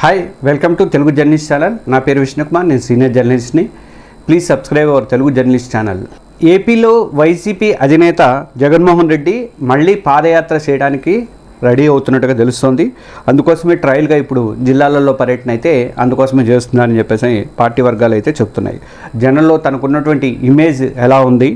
Hi welcome to Telugu journalist channel నా పేరు విష్ణుకుమార్ నేను senior జర్నలిస్ట్ని please subscribe our Telugu journalist channel ఏపీలో YCP అధినేత జగన్మోహన్ రెడ్డి మళ్ళీ పాదయాత్ర చేయడానికి రెడీ అవుతున్నట్టుగా తెలుస్తోంది. అందుకోసమే ట్రయల్గా ఇప్పుడు జిల్లాలలో పర్యటన అయితే అందుకోసమే చేస్తున్నారని చెప్పేసి పార్టీ వర్గాలు అయితే చెప్తున్నాయి. జనంలో తనకున్నటువంటి ఇమేజ్ ఎలా ఉంది?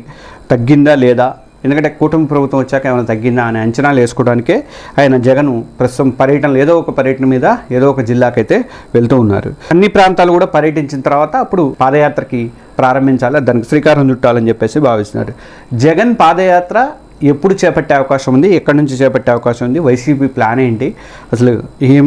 తగ్గిందా లేదా? ఎందుకంటే కూటమి ప్రభుత్వం వచ్చాక ఏమైనా తగ్గిందా అనే అంచనాలు వేసుకోవడానికే ఆయన జగన్ ప్రస్తుతం పర్యటనలు ఏదో ఒక పర్యటన మీద ఏదో ఒక జిల్లాకైతే వెళ్తూ ఉన్నారు. అన్ని ప్రాంతాలు కూడా పర్యటించిన తర్వాత అప్పుడు పాదయాత్రకి ప్రారంభించాలి? దానికి శ్రీకారం చుట్టాలని చెప్పేసి భావిస్తున్నారు. జగన్ పాదయాత్ర ఎప్పుడు చేపట్టే అవకాశం ఉంది ఎక్కడి నుంచి చేపట్టే అవకాశం ఉంది వైసీపీ ప్లాన్ ఏంటి అసలు ఏం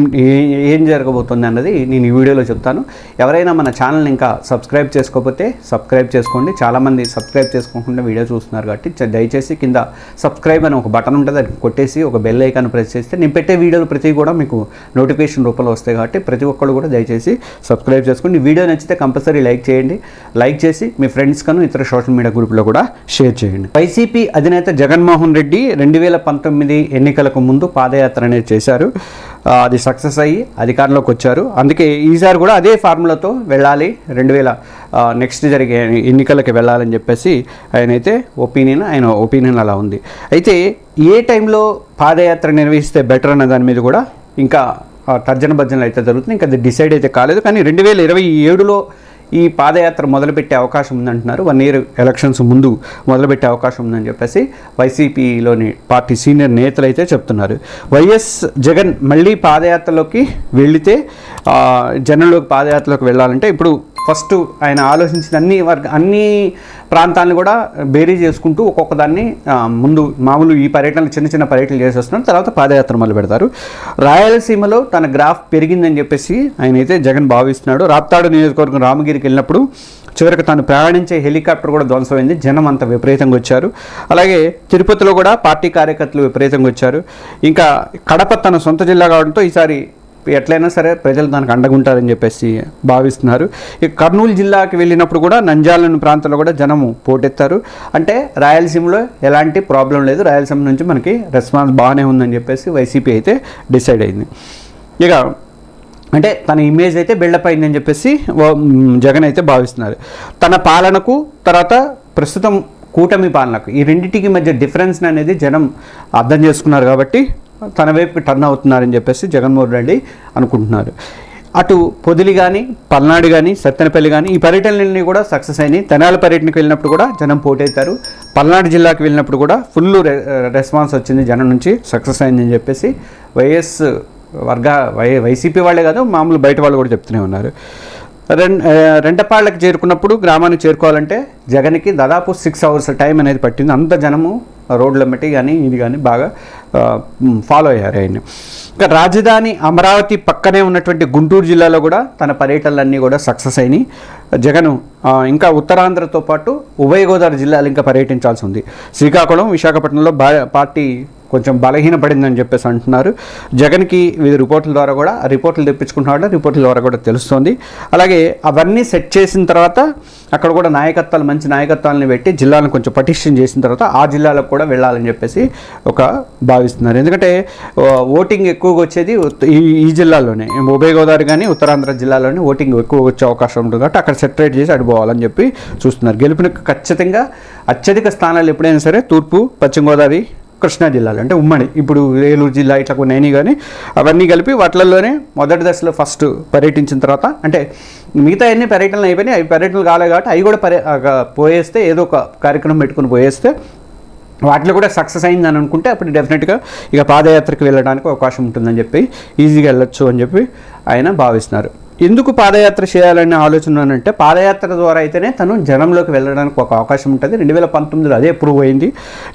ఏం జరగబోతుంది అన్నది నేను ఈ వీడియోలో చెప్తాను. ఎవరైనా మన ఛానల్ని ఇంకా సబ్స్క్రైబ్ చేసుకోకపోతే సబ్స్క్రైబ్ చేసుకోండి. చాలామంది సబ్స్క్రైబ్ చేసుకోకుండా వీడియో చూస్తున్నారు కాబట్టి దయచేసి కింద సబ్స్క్రైబ్ అని ఒక బటన్ ఉంటుంది అది కొట్టేసి ఒక బెల్ ఐకాన్ ప్రెస్ చేస్తే నేను పెట్టే వీడియోలు ప్రతి కూడా మీకు నోటిఫికేషన్ రూపంలో వస్తాయి కాబట్టి ప్రతి ఒక్కరు కూడా దయచేసి సబ్స్క్రైబ్ చేసుకోండి. వీడియో నచ్చితే కంపల్సరీ లైక్ చేయండి. లైక్ చేసి మీ ఫ్రెండ్స్ కను ఇతర సోషల్ మీడియా గ్రూప్లో కూడా షేర్ చేయండి. వైసీపీ అధినేత జగన్ జగన్మోహన్ రెడ్డి రెండు వేల పంతొమ్మిది ఎన్నికలకు ముందు పాదయాత్ర అనేది చేశారు అది సక్సెస్ అయ్యి అధికారంలోకి వచ్చారు. అందుకే ఈసారి కూడా అదే ఫార్ములాతో వెళ్ళాలి. రెండు వేల నెక్స్ట్ జరిగే ఎన్నికలకి వెళ్ళాలని చెప్పేసి ఆయన అయితే ఒపీనియన్ ఆయన ఒపీనియన్ అలా ఉంది. అయితే ఏ టైంలో పాదయాత్ర నిర్వహిస్తే బెటర్ అన్న దాని మీద కూడా ఇంకా తర్జన భర్జనలు అయితే జరుగుతుంది ఇంకా అది డిసైడ్ అయితే కాలేదు. కానీ రెండు వేల ఇరవై ఏడులో ఈ పాదయాత్ర మొదలుపెట్టే అవకాశం ఉందంటున్నారు. వన్ ఇయర్ ఎలక్షన్స్ ముందు మొదలుపెట్టే అవకాశం ఉందని చెప్పేసి వైసీపీలోని పార్టీ సీనియర్ నేతలు అయితే చెప్తున్నారు. వైఎస్ జగన్ మళ్ళీ పాదయాత్రలోకి వెళితే జనంలోకి పాదయాత్రలోకి వెళ్ళాలంటే ఇప్పుడు ఫస్ట్ ఆయన ఆలోచించిన అన్ని వర్గ అన్ని ప్రాంతాలను కూడా బేరీ చేసుకుంటూ ఒక్కొక్క దాన్ని ముందు మామూలు ఈ పర్యటనలు చిన్న చిన్న పర్యటనలు చేసేస్తున్నారు తర్వాత పాదయాత్ర మొదలు పెడతారు. రాయలసీమలో తన గ్రాఫ్ పెరిగిందని చెప్పేసి ఆయన అయితే జగన్ భావిస్తున్నాడు. రాప్తాడు నియోజకవర్గం రామగిరికి వెళ్ళినప్పుడు చివరికి తాను ప్రయాణించే హెలికాప్టర్ కూడా ధ్వంసమైంది. జనం అంత విపరీతంగా వచ్చారు. అలాగే తిరుపతిలో కూడా పార్టీ కార్యకర్తలు విపరీతంగా వచ్చారు. ఇంకా కడప తన సొంత జిల్లా కావడంతో ఈసారి ఎట్లయినా సరే ప్రజలు దానికి అండగుంటారని చెప్పేసి భావిస్తున్నారు. ఇక కర్నూలు జిల్లాకి వెళ్ళినప్పుడు కూడా నంజాలను ప్రాంతంలో కూడా జనము పోటెత్తారు. అంటే రాయలసీమలో ఎలాంటి ప్రాబ్లం లేదు. రాయలసీమ నుంచి మనకి రెస్పాన్స్ బాగానే ఉందని చెప్పేసి వైసీపీ అయితే డిసైడ్ అయింది. ఇక అంటే తన ఇమేజ్ అయితే బిల్డప్ అయిందని చెప్పేసి జగన్ అయితే భావిస్తున్నారు. తన పాలనకు తర్వాత ప్రస్తుతం కూటమి పాలనకు ఈ రెండింటికి మధ్య డిఫరెన్స్ అనేది జనం అర్థం చేసుకున్నారు కాబట్టి తన వైపు టర్న్ అవుతున్నారని చెప్పేసి జగన్మోహన్ రెడ్డి అనుకుంటున్నారు. అటు పొదిలి కానీ పల్నాడు కానీ సత్తెనపల్లి కానీ ఈ పర్యటనలన్నీ కూడా సక్సెస్ అయినాయి. తెనాల పర్యటనకు వెళ్ళినప్పుడు కూడా జనం పోటవుతారు పల్నాడు జిల్లాకి వెళ్ళినప్పుడు కూడా ఫుల్ రెస్పాన్స్ వచ్చింది జనం నుంచి సక్సెస్ అయిందని చెప్పేసి వైఎస్ వర్గ వై వైసీపీ వాళ్ళే కాదు మామూలు బయట వాళ్ళు కూడా చెప్తూనే ఉన్నారు. రెం రెండపాళ్ళకి చేరుకున్నప్పుడు గ్రామానికి చేరుకోవాలంటే జగన్కి దాదాపు సిక్స్ అవర్స్ టైం అనేది పట్టింది. అంత జనము రోడ్ల మట్టి కానీ ఇది కానీ బాగా ఫాలో అయ్యారు ఆయన ఇంకా రాజధాని అమరావతి పక్కనే ఉన్నటువంటి గుంటూరు జిల్లాలో కూడా తన పర్యటనలన్నీ కూడా సక్సెస్ అయినాయి. జగన్ ఇంకా ఉత్తరాంధ్రతో పాటు ఉభయ గోదావరి జిల్లాలు ఇంకా పర్యటించాల్సి ఉంది. శ్రీకాకుళం విశాఖపట్నంలో పార్టీ కొంచెం బలహీనపడిందని చెప్పేసి అంటున్నారు. జగన్కి వివిధ రిపోర్టుల ద్వారా కూడా రిపోర్టులు తెప్పించుకుంటున్నాడు రిపోర్టుల ద్వారా కూడా తెలుస్తోంది. అలాగే అవన్నీ సెట్ చేసిన తర్వాత అక్కడ కూడా నాయకత్వాలు మంచి నాయకత్వాలను పెట్టి జిల్లాలను కొంచెం పటిష్టం చేసిన తర్వాత ఆ జిల్లాలకు కూడా వెళ్ళాలని చెప్పేసి ఒక భావిస్తున్నారు. ఎందుకంటే ఓటింగ్ ఎక్కువగా వచ్చేది ఈ ఈ జిల్లాలోనే. ఉభయ గోదావరి కానీ ఉత్తరాంధ్ర జిల్లాలోనే ఓటింగ్ ఎక్కువ వచ్చే అవకాశం ఉంటుంది కాబట్టి అక్కడ సెటరేట్ చేసి అడిపోవాలని చెప్పి చూస్తున్నారు. గెలుపునికి ఖచ్చితంగా అత్యధిక స్థానాలు ఎప్పుడైనా సరే తూర్పు పశ్చిమ గోదావరి కృష్ణా జిల్లాలు అంటే ఉమ్మడి. ఇప్పుడు ఏలూరు జిల్లా ఇట్లా కొన్ని అయినాయి కానీ అవన్నీ కలిపి వాటిల్లోనే మొదటి దశలో ఫస్ట్ పర్యటించిన తర్వాత అంటే మిగతా అన్ని పర్యటనలు అయిపోయినాయి. అవి పర్యటనలు కాలే కాబట్టి అవి కూడా పర్య పోయేస్తే ఏదో ఒక కార్యక్రమం పెట్టుకుని పోయేస్తే వాటిలో కూడా సక్సెస్ అయిందని అనుకుంటే అప్పుడు డెఫినెట్గా ఇక పాదయాత్రకు వెళ్ళడానికి అవకాశం ఉంటుందని చెప్పి ఈజీగా వెళ్ళొచ్చు అని చెప్పి ఆయన భావిస్తున్నారు. ఎందుకు పాదయాత్ర చేయాలనే ఆలోచన అంటే పాదయాత్ర ద్వారా అయితేనే తను జనంలోకి వెళ్ళడానికి ఒక అవకాశం ఉంటుంది. రెండు వేల పంతొమ్మిదిలో అదే ప్రూవ్ అయింది.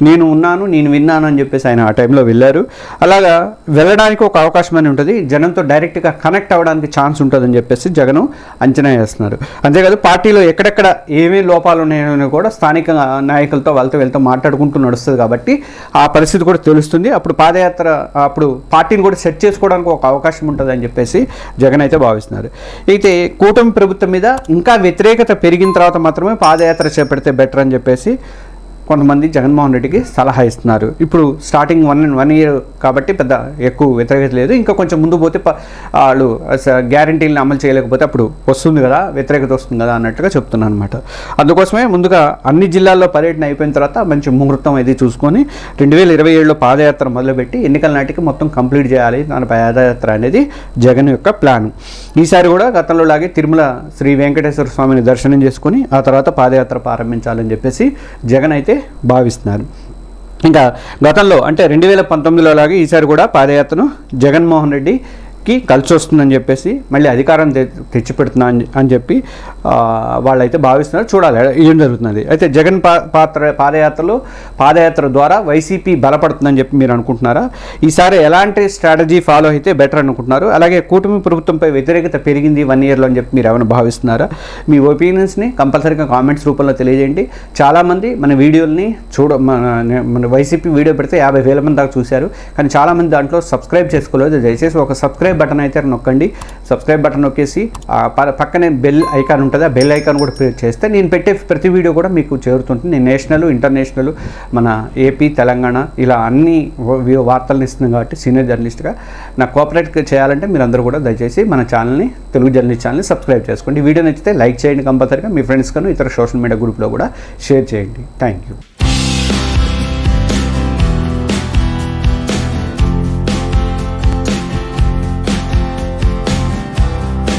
నేను ఉన్నాను నేను విన్నాను అని చెప్పేసి ఆయన ఆ టైంలో వెళ్ళారు. అలాగా వెళ్ళడానికి ఒక అవకాశం అని ఉంటుంది. జనంతో డైరెక్ట్గా కనెక్ట్ అవ్వడానికి ఛాన్స్ ఉంటుందని చెప్పేసి జగన్ అంచనా వేస్తున్నారు. అంతేకాదు పార్టీలో ఎక్కడెక్కడ ఏమేమి లోపాలు ఉన్నాయని కూడా స్థానిక నాయకులతో వాళ్ళతో వెళ్తూ మాట్లాడుకుంటూ నడుస్తుంది కాబట్టి ఆ పరిస్థితి కూడా తెలుస్తుంది. అప్పుడు పాదయాత్ర అప్పుడు పార్టీని కూడా సెట్ చేసుకోవడానికి ఒక అవకాశం ఉంటుంది అని చెప్పేసి జగన్ అయితే భావిస్తున్నారు. అయితే కూటమి ప్రభుత్వం మీద ఇంకా వ్యతిరేకత పెరిగిన తర్వాత మాత్రమే పాదయాత్ర చేపడితే బెటర్ అని చెప్పేసి కొంతమంది జగన్మోహన్ రెడ్డికి సలహా ఇస్తున్నారు. ఇప్పుడు స్టార్టింగ్ వన్ వన్ ఇయర్ కాబట్టి పెద్ద ఎక్కువ వ్యతిరేకత లేదు. ఇంకా కొంచెం ముందు పోతే ప- వాళ్ళు గ్యారంటీలను అమలు చేయలేకపోతే అప్పుడు వస్తుంది కదా వ్యతిరేకత వస్తుంది కదా అన్నట్టుగా చెప్తున్నాను అనమాట అందుకోసమే ముందుగా అన్ని జిల్లాల్లో పర్యటన అయిపోయిన తర్వాత మంచి ముహూర్తం అది చూసుకొని రెండు వేల ఇరవై ఏడులో పాదయాత్ర మొదలుపెట్టి ఎన్నికల నాటికి మొత్తం కంప్లీట్ చేయాలి. దాని పాదయాత్ర అనేది జగన్ యొక్క ప్లాన్. ఈసారి కూడా గతంలో లాగే తిరుమల శ్రీ వెంకటేశ్వర స్వామిని దర్శనం చేసుకొని ఆ తర్వాత పాదయాత్ర ప్రారంభించాలని చెప్పేసి జగన్ అయితే భావిస్తున్నారు. ఇంకా గతంలో అంటే రెండు వేల పంతొమ్మిదిలో లాగా ఈసారి కూడా పాదయాత్రను జగన్మోహన్ కి కలిసి వస్తుందని చెప్పేసి మళ్ళీ అధికారం తె తెచ్చిపెడుతున్నా అని అని చెప్పి వాళ్ళైతే భావిస్తున్నారు. చూడాలి ఏం జరుగుతుంది అయితే జగన్ పా పాత్ర పాదయాత్రలో పాదయాత్ర ద్వారా వైసీపీ బలపడుతుందని చెప్పి మీరు అనుకుంటున్నారా? ఈసారి ఎలాంటి స్ట్రాటజీ ఫాలో అయితే బెటర్ అనుకుంటున్నారు? అలాగే కూటమి ప్రభుత్వంపై వ్యతిరేకత పెరిగింది వన్ ఇయర్లో అని చెప్పి మీరు ఏమైనా భావిస్తున్నారా? మీ ఒపీనియన్స్ని కంపల్సరీగా కామెంట్స్ రూపంలో తెలియజేయండి. చాలామంది మన వీడియోల్ని చూడ మన మన వైసీపీ వీడియో పెడితే యాభై వేల మంది దాకా చూశారు. కానీ చాలామంది దాంట్లో సబ్స్క్రైబ్ చేసుకోలేదు. దయచేసి ఒక సబ్స్క్రైబ్ బటన్ అయితే నొక్కండి. సబ్స్క్రైబ్ బటన్ నొక్కేసి ప- పక్కనే బెల్ ఐకాన్ ఉంటుంది ఆ బెల్ ఐకాన్ కూడా ప్రెస్ చేస్తే నేను పెట్టే ప్రతి వీడియో కూడా మీకు చేరుతుంటుంది. నేను నేషనల్ ఇంటర్నేషనల్ మన ఏపీ తెలంగాణ ఇలా అన్ని వార్తలను ఇస్తున్నాను కాబట్టి సీనియర్ జర్నలిస్ట్గా నాకు కోఆపరేట్ చేయాలంటే మీరు అందరూ కూడా దయచేసి మన ఛానల్ని తెలుగు జర్నలిస్ట్ ఛానల్ని సబ్స్క్రైబ్ చేసుకోండి. వీడియో నచ్చితే లైక్ చేయండి కంపల్సరీగా. మీ ఫ్రెండ్స్ కను ఇతర సోషల్ మీడియా గ్రూప్లో కూడా షేర్ చేయండి. Thank you.